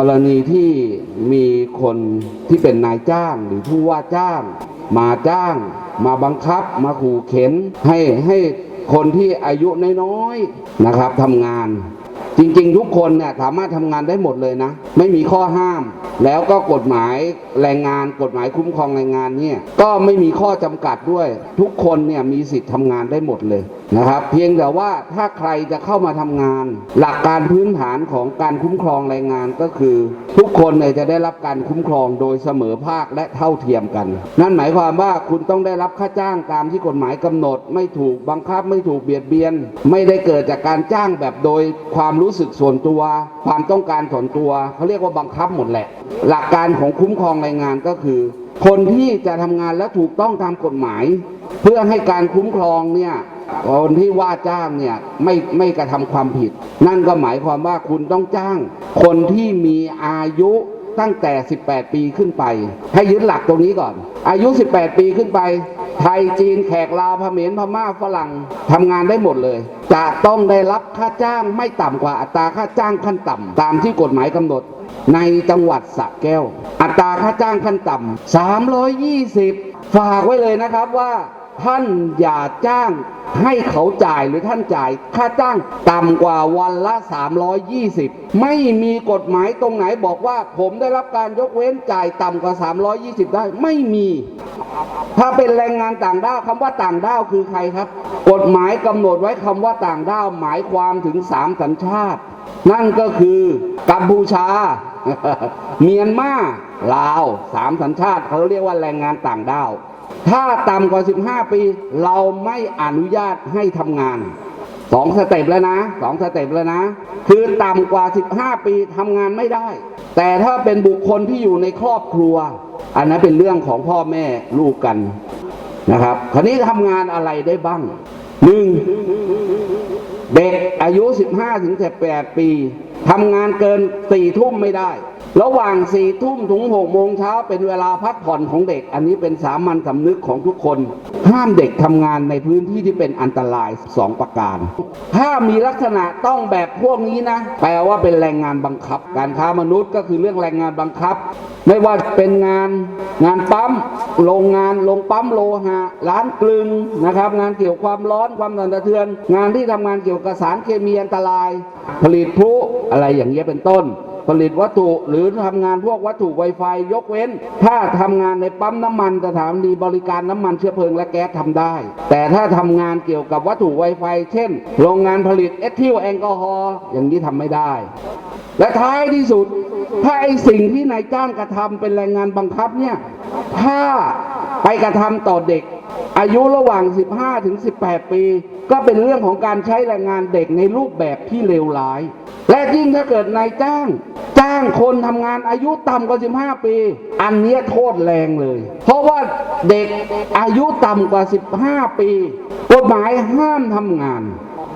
กรณีที่มีคนที่เป็นนายจ้างหรือผู้ว่าจ้าง มาจ้าง มาบังคับ มาขู่เข็นให้ให้คนที่อายุน้อยๆนะครับทำงาน จริงๆ ทุกคนเนี่ยสามารถทำงานได้หมดเลยนะ ไม่มีข้อห้าม แล้วก็กฎหมายแรงงาน กฎหมายคุ้มครองแรงงานเนี่ยก็ไม่มีข้อจำกัดด้วย ทุกคนเนี่ยมีสิทธิ์ทำงานได้หมดเลยนะครับ เพียงแต่ว่าถ้าใครจะเข้ามาทำงาน หลักการพื้นฐานของการคุ้มครองแรงงานก็คือ ทุกคนเนี่ยจะได้รับการคุ้มครองโดยเสมอภาคและเท่าเทียมกัน นั่นหมายความว่าคุณต้องได้รับค่าจ้างตามที่กฎหมายกำหนด ไม่ถูกบังคับไม่ถูกเบียดเบียน ไม่ได้เกิดจากการจ้างแบบโดยความรูู้้สึกส่วนตัว ความต้องการส่วนตัวเขาเรียกว่าบังคับหมดแหละ หลักการของคุ้มครองแรงงานก็คือ คนที่จะทำงานและถูกต้องตามกฎหมาย เพื่อให้การคุ้มครองเนี่ยคนที่ว่าจ้างเนี่ยไม่ไม่กระทำความผิด นั่นก็หมายความว่าคุณต้องจ้าง คนที่มีอายุ ตั้งแต่ 18 ปีขึ้นไป ให้ยึดหลักตรงนี้ก่อน อายุ 18 ปีขึ้นไป ไทยจีนแขกลาวพเขมรพม่าฝรั่งทำงานได้หมดเลย จะต้องได้รับค่าจ้างไม่ต่ำกว่าอัตราค่าจ้างขั้นต่ำตามที่กฎหมายกำหนดในจังหวัดสระแก้ว อัตราค่าจ้างขั้นต่ำ320 ฝากไว้เลยนะครับว่า ท่านอย่าจ้างให้เขาจ่ายหรือท่านจ่าย ค่าจ้างต่ำกว่าวันละ 320 ไม่มีกฎหมายตรงไหนบอกว่า ผมได้รับการยกเว้นจ่ายต่ำกว่า 320 ได้ไม่มี ถ้าเป็นแรงงานต่างด้าวคำว่าต่างด้าวคือใครครับ กฎหมายกำหนดไว้คำว่าต่างด้าวหมายความถึงสามสัญชาติ นั่นก็คือกัมพูชา เมียนมาลาวสามสัญชาติเขาเรียกว่าแรงงานต่างด้าว ถ้าต่ำกว่า 15 ปี เราไม่อนุญาตให้ทำงานสองสเต็ปแล้วนะสองสเต็ปแล้วนะ คือต่ำกว่า 15 ปีทำงานไม่ได้ แต่ถ้าเป็นบุคคลที่อยู่ในครอบครัว อันนั้นเป็นเรื่องของพ่อแม่ลูกกันนะครับ คราวนี้ทำงานอะไรได้บ้างหนึ่งเด็กอายุ 15ถึง18 ปีทำงานเกิน4ทุ่มไม่ได้ ระหว่าง4ทุ่มถึง6โมงเช้าเป็นเวลาพักผ่อนของเด็ก อันนี้เป็นสามัญสำนึกของทุกคน ห้ามเด็กทำงานในพื้นที่ที่เป็นอันตราย2ประการ ถ้ามีลักษณะต้องแบบพวกนี้นะ แปลว่าเป็นแรงงานบังคับ การค้ามนุษย์ก็คือเรื่องแรงงานบังคับ ไม่ว่าเป็นงานงานปั๊มโรงงานโรงปั๊มโลหะร้านกลึงนะครับ งานเกี่ยวความร้อนความสั่นสะเทือน งานที่ทำงานเกี่ยวกับสารเคมีอันตราย ผลิตพลุอะไรอย่างเงี้ยเป็นต้น ผลิตวัตถุหรือทำงานพวกวัตถุไวไฟยกเว้น ถ้าทำงานในปั๊มน้ำมันสถานีบริการน้ำมันเชื้อเพลิงและแก๊สทำได้ แต่ถ้าทำงานเกี่ยวกับวัตถุไวไฟ เช่น โรงงานผลิตเอทิลแอลกอฮอล์อย่างนี้ทำไม่ได้ และท้ายที่สุด ถ้าไอสิ่งที่นายจ้างกระทำเป็นแรงงานบังคับเนี่ยถ้าไปกระทำต่อเด็กอายุระหว่าง 15 ถึง 18 ปี ก็เป็นเรื่องของการใช้แรงงานเด็กในรูปแบบที่เลวร้าย และยิ่งถ้าเกิดนายจ้างางคนทำงานอายุต่ำกว่า 15 ปี อันนี้โทษแรงเลย เพราะว่าเด็กอายุต่ำกว่า 15 ปี กฎหมายห้ามทำงาน